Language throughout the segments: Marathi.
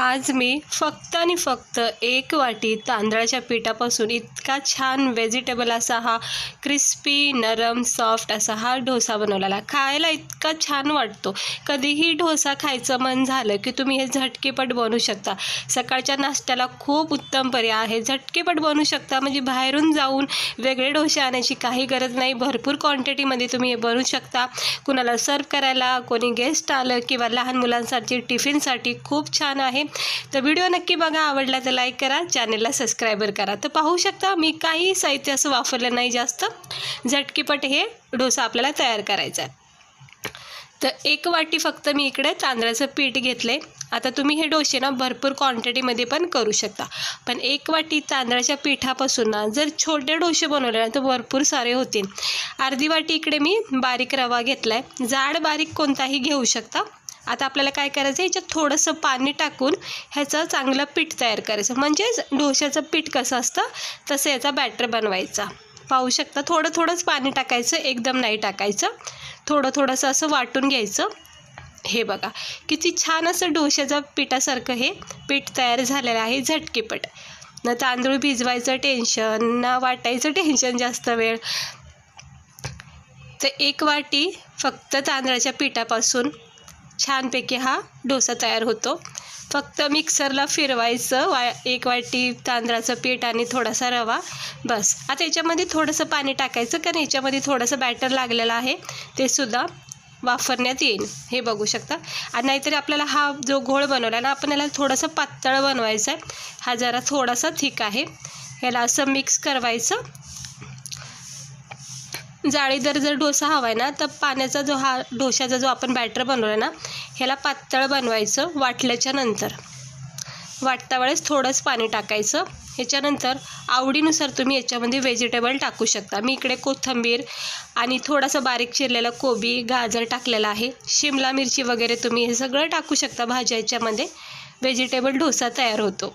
आज मी फक्त आणि फक्त एक वाटी तांदळाच्या पिठापासून इतका छान व्हेजिटेबल असा हा क्रिस्पी नरम सॉफ्ट असा हा डोसा बनवलेला. खायला इतका छान वाटतो. कधीही डोसा खायचं मन झालं की तुम्ही हे झटकेपट बनवू शकता. सकाळच्या नाश्त्याला खूप उत्तम पर्याय आहे. झटकेपट बनवू शकता म्हणजे बाहेरून जाऊन वेगळे डोसे आणायची काही गरज नाही. भरपूर क्वांटिटीमध्ये तुम्ही हे बनवू शकता. कुणाला सर्व करायला कोणी गेस्ट आलं किंवा लहान मुलांसाठी टिफिनसाठी खूप छान आहे. तर व्हिडिओ नक्की बघा आवडला तर लाईक करा चॅनेलला सबस्क्रायबर करा. तर पाहू शकता मी काही साहित्य असं वापरलं नाही जास्त. झटकीपट हे डोसा आपल्याला तयार करायचा आहे. तर एक वाटी फक्त मी इकडे तांदळाचं पीठ घेतले आता तुम्ही हे डोसे ना भरपूर क्वांटिटीमध्ये पण करू शकता. पण एक वाटी तांदळाच्या पिठापासून ना जर छोटे डोसे बनवले ना तर भरपूर सारे होतील. अर्धी वाटी इकडे मी बारीक रवा घेतला आहे जाड बारीक कोणताही घेऊ शकता. आता आपल्याला काय करायचं याच्यात थोडंसं पाणी टाकून ह्याचं चांगलं पीठ तयार करायचं. म्हणजेच डोशाचं पीठ कसं असतं तसं याचा बॅटर बनवायचा. पाहू शकता थोडं थोडंच पाणी टाकायचं एकदम नाही टाकायचं. थोडं थोडंसं असं वाटून घ्यायचं. हे बघा किती छान असं डोशाचं पिठासारखं हे पीठ तयार झालेलं आहे झटकेपट. न तांदूळ भिजवायचं टेन्शन ना वाटायचं टेन्शन जास्त वेळ. तर एक वाटी फक्त तांदळाच्या पिठापासून छानपैकी हा डोसा तयार होतो. फक्त मिक्सरला फिरवायचं वा एक वाटी तांदळाचं पीठ आणि थोडासा रवा बस. आता याच्यामध्ये थोडंसं पाणी टाकायचं कारण याच्यामध्ये थोडंसं बॅटर लागलेलं आहे. ते सुद्धा वापरण्यात येईल. हे बघू शकता. आणि नाहीतरी आपल्याला हा जो घोळ बनवला ना आपण याला थोडंसं पातळ बनवायचं आहे. हा जरा थोडासा थिक आहे. याला असं मिक्स करवायचं. जाळीदार जर डोसा हवा आहे ना तर पाण्याचा जो हा डोशाचा जो आपण बॅटर बनवला ना ह्याला पातळ बनवायचं वाटल्याच्या नंतर. वाटता वेळेस थोडंच पाणी टाकायचं. ह्याच्यानंतर आवडीनुसार तुम्ही याच्यामध्ये व्हेजिटेबल टाकू शकता. मी इकडे कोथिंबीर आणि थोडासा बारीक चिरलेला कोबी गाजर टाकलेला आहे. शिमला मिरची वगैरे तुम्ही हे सगळं टाकू शकता भाज्या याच्यामध्ये व्हेजिटेबल डोसा तयार होतो.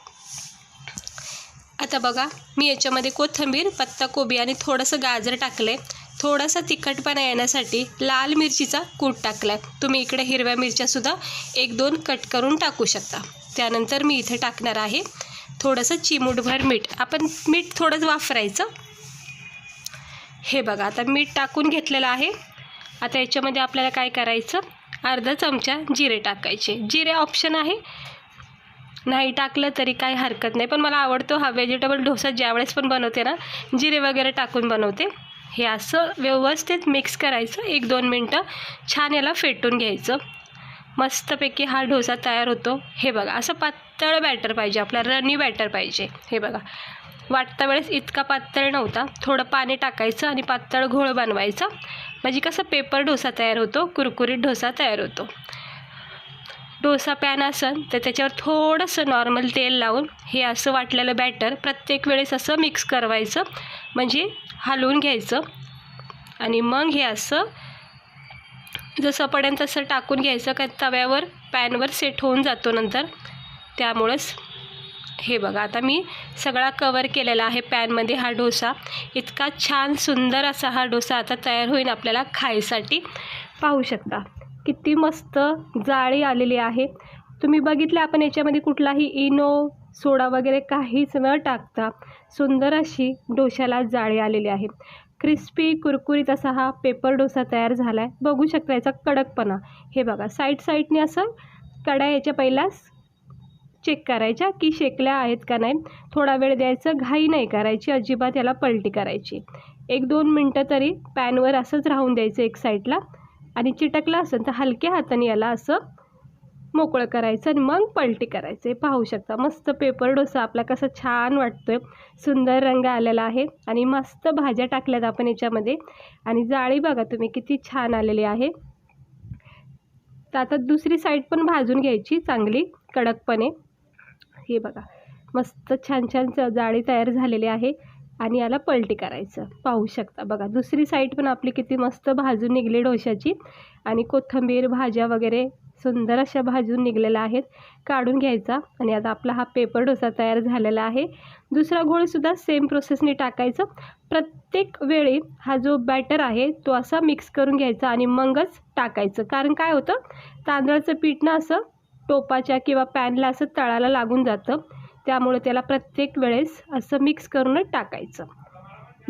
आता बघा मी याच्यामध्ये कोथिंबीर पत्ता कोबी आणि थोडंसं गाजर टाकले थोडासा तिखटपणा येण्यासाठी लाल मिरचीचा कूट टाकला आहे तुम्ही इकडे हिरव्या मिरच्यासुद्धा एक दोन कट करून टाकू शकता. त्यानंतर मी इथे टाकणार आहे थोडंसं चिमूटभर मीठ. आपण मीठ थोडंच वापरायचं. हे बघा आता मीठ टाकून घेतलेलं आहे. आता याच्यामध्ये आपल्याला काय करायचं? अर्धा चमचा जिरे टाकायचे. जिरे ऑप्शन आहे. नाही टाकलं तरी काही हरकत नाही. पण मला आवडतो हा व्हेजिटेबल डोसा ज्यावेळेस पण बनवते ना जिरे वगैरे टाकून बनवते. हे असं व्यवस्थित मिक्स करायचं. एक दोन मिनटं छान याला फेटून घ्यायचं. मस्तपैकी हा डोसा तयार होतो. हे बघा असं पातळ बॅटर पाहिजे आपला रनी बॅटर पाहिजे. हे बघा वाटता वेळेस इतका पातळ नव्हता. थोडं पाणी टाकायचं आणि पातळ घोळ बनवायचं. म्हणजे कसं पेपर डोसा तयार होतो कुरकुरीत डोसा तयार होतो. डोसा पॅन असेल तर त्याच्यावर थोडंसं नॉर्मल तेल लावून हे असं वाटलेलं बॅटर प्रत्येक वेळेस असं मिक्स करवायचं. म्हणजे हलवून घ्यायचं. आणि मग हे असं जसं पडेल तसं टाकून घ्यायचं का तव्यावर पॅनवर सेट होऊन जातो नंतर. त्यामुळंच हे बघा आता मी सगळा कवर केलेला आहे पॅनमध्ये हा डोसा. इतका छान सुंदर असा हा डोसा आता तयार होईल आपल्याला खायसाठी. पाहू शकता किती मस्त जाळी आलेली आहे. तुम्ही बघितलं आपण याच्यामध्ये कुठलाही इनो सोडा वगैरे काहीच न टाकता सुंदर अशी डोशाला जाळी आलेली आहे. क्रिस्पी कुरकुरीत असा हा पेपर डोसा तयार झाला आहे बघू शकता याचा कडकपणा. हे बघा साईड साईडने असं कडा याच्या पहिलाच चेक करायच्या की शेकल्या आहेत का नाही. थोडा वेळ द्यायचं घाई नाही करायची अजिबात याला पलटी करायची. एक दोन मिनटं तरी पॅनवर असंच राहून द्यायचं एक साईडला आणि चिटकलं असेल तर हलक्या हाताने याला असं मोकळं करायचं आणि मग पलटी करायचं. पाहू शकता मस्त पेपर डोसा आपला कसा छान वाटतोय. सुंदर रंग आलेला आहे आणि मस्त भाज्या टाकल्यात आपण याच्यामध्ये. आणि जाळी बघा तुम्ही किती छान आलेली आहे. तर आता दुसरी साईड पण भाजून घ्यायची चांगली कडकपणे. हे बघा मस्त छान छान जाळी तयार झालेली आहे आणि याला पलटी करायचं. पाहू शकता बघा दुसरी साईड पण आपली किती मस्त भाजून निघली डोशाची आणि कोथिंबीर भाज्या वगैरे सुंदर अशा भाजून निघलेल्या आहेत. काढून घ्यायचा आणि आता आपला हा पेपर डोसा तयार झालेला आहे. दुसरा घोळसुद्धा सेम प्रोसेसने टाकायचं. प्रत्येक वेळी हा जो बॅटर आहे तो असा मिक्स करून घ्यायचा आणि मगच टाकायचं. कारण काय होतं? तांदळाचं पीठ ना असं टोपाच्या किंवा पॅनला असं तळाला लागून जातं. त्यामुळे त्याला प्रत्येक वेळेस असं मिक्स करूनच टाकायचं.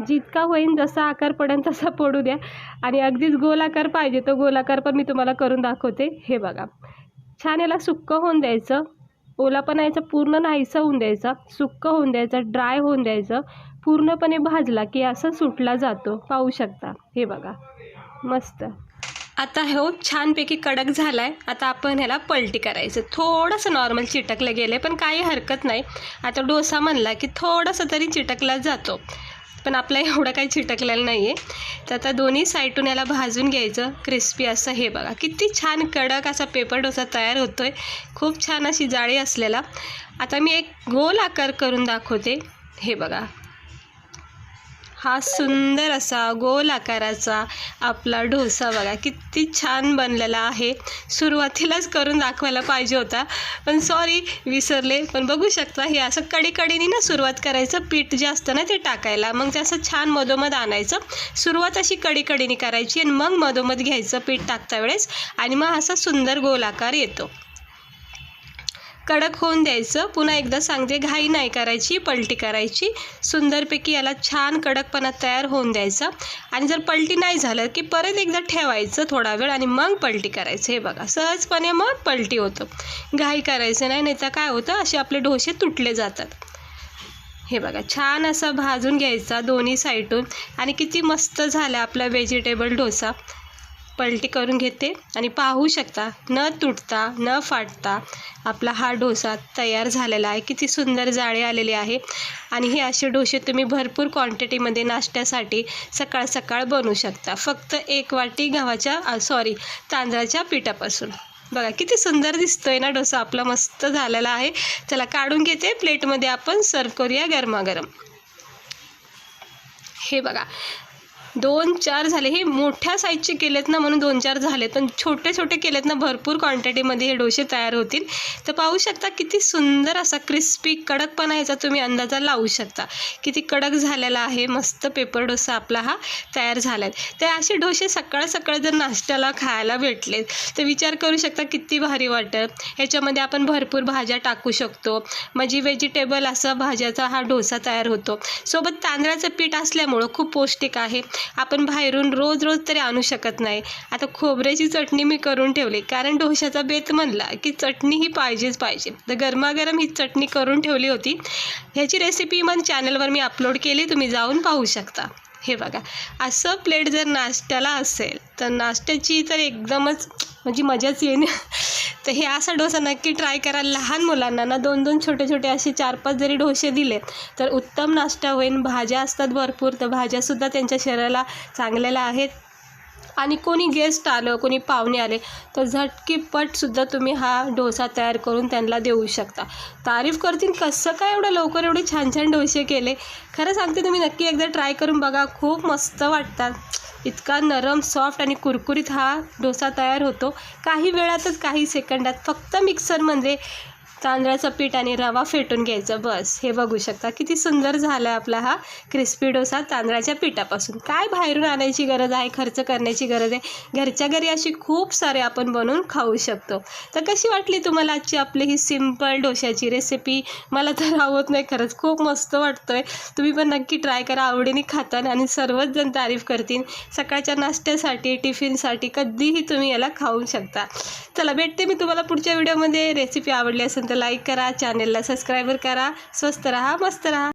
जितका होईन जसा आकार पडेल तसा पडू द्या. आणि अगदीच गोलाकार पाहिजे तो गोलाकार पण मी तुम्हाला करून दाखवते. हे बघा. छान याला सुक्कं होऊन द्यायचं. ओला पण यायचं पूर्ण नाहीसा होऊन द्यायचा. सुक्कं होऊन द्यायचं. ड्राय होऊन द्यायचं. पूर्णपणे भाजला की असं सुटला जातो. पाहू शकता. हे बघा. मस्त. आता हो छानपैकी कडक झाला आहे आता आपण ह्याला पलटी करायचं. थोडंसं नॉर्मल चिटकलं गेलं पण काही हरकत नाही. आता डोसा म्हणला की थोडंसं तरी चिटकला जातो. पण आपला एवढं काही चिटकलेला नाही आहे तर आता दोन्ही साईडून याला भाजून घ्यायचं क्रिस्पी असं हे बघा. किती छान कडक असा पेपर डोसा तयार होतो आहे खूप छान अशी जाळी असलेला. आता मी एक गोल आकार करून दाखवते. हे बघा. हा सुंदर असा गोल आकाराचा आपला डोसा बघा किती छान बनलेला आहे. सुरुवातीलाच करून दाखवायला पाहिजे होता पण सॉरी विसरले. पण बघू शकता हे असं कडीकडीने ना सुरुवात करायचं पीठ जे असतं ना ते टाकायला मग ते असं छान मधोमध आणायचं. सुरुवात अशी कडीकडीने करायची आणि मग मधोमध घ्यायचं पीठ टाकता वेळेस आणि मग असा सुंदर गोल आकार येतो. कडक होऊन द्यायचं. पुन्हा एकदा सांगते घाई नाही करायची पलटी करायची. सुंदरपैकी याला छान कडकपणा तयार होऊन द्यायचा. आणि जर पलटी नाही झालं की परत एकदा ठेवायचं थोडा वेळ आणि मग पलटी करायचं. हे बघा सहजपणे मग पलटी होतं. घाई करायचं नाही नाही तर काय होतं? असे आपले डोसे तुटले जातात. हे बघा छान असा भाजून घ्यायचा दोन्ही साईडून. आणि किती मस्त झाला आपला व्हेजिटेबल डोसा. पलटी करून घेते आणि पाहू शकता न तुटता न फाटता आपला हा डोसा तयार झालेला आहे. किती सुंदर जाळे आलेले आहे. आणि हे असे डोसे तुम्ही भरपूर क्वांटिटीमध्ये नाश्त्यासाठी सकाळ सकाळ बनवू शकता. फक्त एक वाटी गव्हाच्या सॉरी तांदळाच्या पिठापासून. बघा किती सुंदर दिसतोय ना डोसा. आपला मस्त झालेला आहे. चला काढून घेते. प्लेटमध्ये आपण सर्व करूया गरमागरम. हे बघा दोन चार झाले. हे मोठ्या साईजचे केलेत ना म्हणून दोन चार झाले. पण छोटे छोटे केलेत ना भरपूर क्वांटिटीमध्ये हे डोसे तयार होतील. तर पाहू शकता किती सुंदर असा क्रिस्पी कडकपणा याचा तुम्ही अंदाजा लावू शकता. किती कडक झालेला आहे मस्त पेपर डोसा आपला हा तयार झाला आहे तर असे डोसे सकाळ सकाळ जर नाश्त्याला खायला भेटले तर विचार करू शकता किती भारी वाटेल ह्याच्यामध्ये आपण भरपूर भाज्या टाकू शकतो. म्हणजे व्हेजिटेबल असा भाज्याचा हा डोसा तयार होतो. सोबत तांदळाचं पीठ असल्यामुळं खूप पौष्टिक आहे. आपण बाहेरून रोज रोज तरी आणू शकत नाही. आता खोबऱ्याची चटणी मी करून ठेवली. कारण डोशाचा बेत म्हणला की चटणी ही पाहिजेच पाहिजे. तर गरमागरम ही चटणी करून ठेवली होती. ह्याची रेसिपी मग चॅनलवर मी अपलोड केली. तुम्ही जाऊन पाहू शकता. हे बघा. असं प्लेट जर नाश्त्याला असेल तर नाश्त्याची तर एकदमच म्हणजे मजाच येईन तर हे असा डोसा नक्की ट्राय करा लहान मुलांना ना दोन दोन छोटे छोटे असे चार पाच जरी डोसे दिले तर उत्तम नाश्ता होईल भाज्या असतात भरपूर तर भाज्यासुद्धा त्यांच्या शरीराला चांगलेल्या आहेत. आणि कोणी गेस्ट आलं कोणी पाहुणे आले तर झटकीपटसुद्धा तुम्ही हा डोसा तयार करून त्यांना देऊ शकता. तारीफ करतील कसं काय एवढं लवकर एवढे छान छान डोसे केले? खरं सांगते तुम्ही नक्की एकदा ट्राय करून बघा. खूप मस्त वाटतात. इतका नरम सॉफ्ट आणि कुरकुरीत हा डोसा तयार होतो. काही वेळातच काही सेकंदात फक्त मिक्सरमध्ये तांदळाचं पीठ आणि रवा फेटून घ्यायचं बस. हे बघू शकता. किती सुंदर झाला आहे आपला हा क्रिस्पी डोसा तांदळाच्या पिठापासून. काय बाहेरून आणायची गरज आहे खर्च करण्याची गरज आहे? घरच्या घरी अशी खूप सारे आपण बनवून खाऊ शकतो. तर कशी वाटली तुम्हाला आजची आपली ही सिंपल डोशाची रेसिपी? मला तर आवडत नाही खरंच. खूप मस्त वाटतोय. तुम्ही पण नक्की ट्राय करा. आवडीने खाताना आणि सर्वच जण तारीफ करतील. सकाळच्या नाश्त्यासाठी टिफिनसाठी कधीही तुम्ही याला खाऊ शकता. चला भेटते मी तुम्हाला पुढच्या व्हिडिओमध्ये. रेसिपी आवडली असेल तर लाईक करा चॅनेलला सबस्क्राईबर करा स्वस्त रहा मस्त रहा.